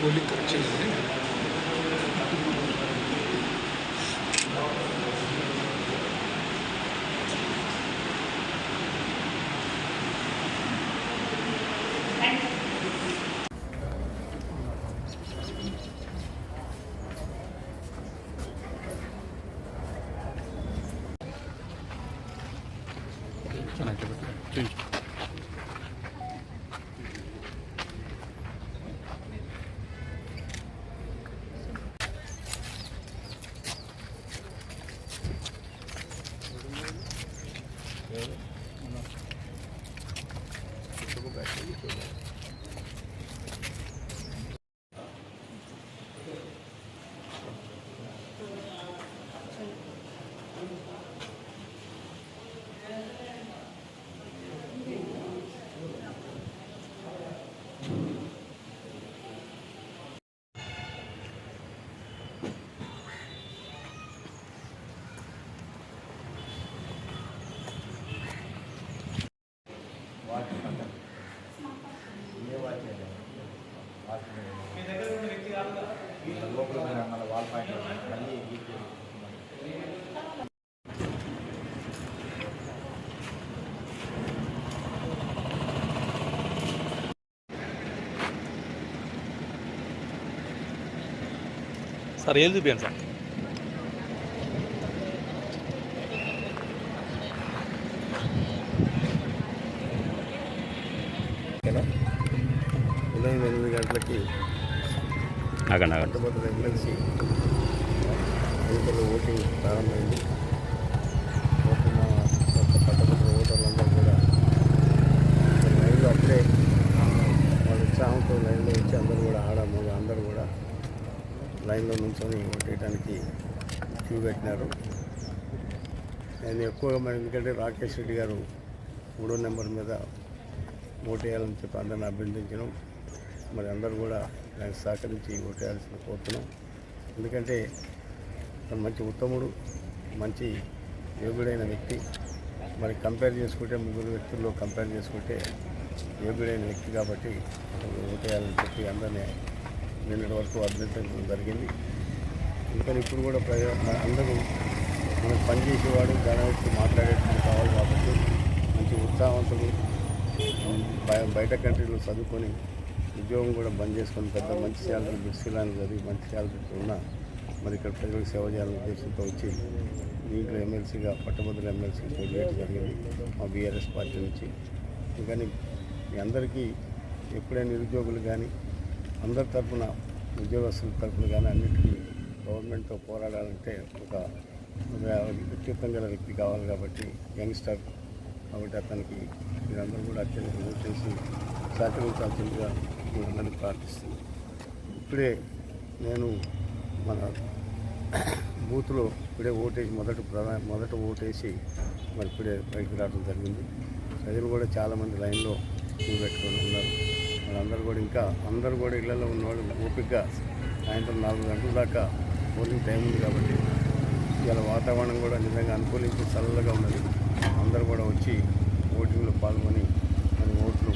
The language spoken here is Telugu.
పోలింగ్ 켜놔 లోపల మన వాల్ పాయింట్ మళ్ళీ సార్ ఏం చూపించండి సార్ ఉదయం ఎనిమిది గంటలకి ఆగండి ఆగండి పట్టభద్రుల ఎమ్మెల్సీ ఓటింగ్ ప్రారంభమైంది ఓటున్న కొత్త పట్టభద్రుల ఓటర్లందరూ కూడా లైన్లో అప్పుడే వాళ్ళ ఉత్సాహంతో లైన్లో వచ్చి అందరూ కూడా ఆడ మగ అందరూ కూడా లైన్లో నుంచొని ఓటేయడానికి క్యూ పెట్టినారు నేను ఎక్కువగా మరి ఎందుకంటే రాకేష్ రెడ్డి గారు మూడో నెంబర్ మీద ఓటేయాలని చెప్పి అందరిని అభ్యర్థించడం మరి అందరూ కూడా దానికి సహకరించి ఓటేయాల్సిన కోరుతున్నాం. ఎందుకంటే తను మంచి ఉత్తముడు మంచి యోగ్యుడైన వ్యక్తి. మరి కంపేర్ చేసుకుంటే ముగ్గురు వ్యక్తుల్లో కంపేర్ చేసుకుంటే యోగ్యుడైన వ్యక్తి కాబట్టి ఓటేయాలని చెప్పి అందరినీ నిన్నటి వరకు అభ్యర్థించడం జరిగింది. ఇంకా ఇప్పుడు కూడా ప్రజా అందరూ మనకు పనిచేసేవాడు దాని వ్యక్తి మాట్లాడేటువంటి కావాలి కాబట్టి మంచి ఉత్సాహవంతులు బయ- బయట కంట్రీలో చదువుకొని ఉద్యోగం కూడా బంద్ చేసుకొని పెద్ద మంచి శాలరీ బిస్కిలాన్ని చదివి మంచి శాలరీ ఉన్న మరి ఇక్కడ ప్రజలకు సేవ చేయాలనే ఉద్దేశంతో వచ్చి దీంట్లో ఎమ్మెల్సీగా పట్టభద్రుల ఎమ్మెల్సీ పోటీ చేయడం జరిగింది మా బీఆర్ఎస్ పార్టీ నుంచి. కానీ మీ అందరికీ ఎప్పుడైనా నిరుద్యోగులు కానీ అందరి తరఫున ఉద్యోగస్తుల తరఫున కానీ అన్నిటికీ గవర్నమెంట్తో పోరాడాలంటే ఒక వ్యక్తిత్వం గల వ్యక్తి కావాలి కాబట్టి యంగ్స్టర్ కాబట్టి అతనికి మీరందరూ కూడా అత్యంత చేసి సహకరించాల్సిందిగా మీరందరినీ ప్రార్థిస్తున్నాను ఇప్పుడే నేను మన బూత్లో ఇప్పుడే ఓటేసి మొదట ప్రధాన మొదట ఓటేసి మరి ఇప్పుడే బయటకు రావడం జరిగింది. ప్రజలు కూడా చాలామంది లైన్లో క్యూ పెట్టుకొని ఉన్నారు. వాళ్ళందరూ కూడా ఇంకా అందరూ కూడా ఇళ్ళలో ఉన్నవాళ్ళు ఓపికగా సాయంత్రం నాలుగు గంటల దాకా పోలింగ్ టైం ఉంది కాబట్టి ఇవాళ వాతావరణం కూడా నిజంగా అనుకూలించి చల్లగా ఉన్నది. అందరూ కూడా వచ్చి ఓటింగ్లో పాల్గొని మరి ఓట్లు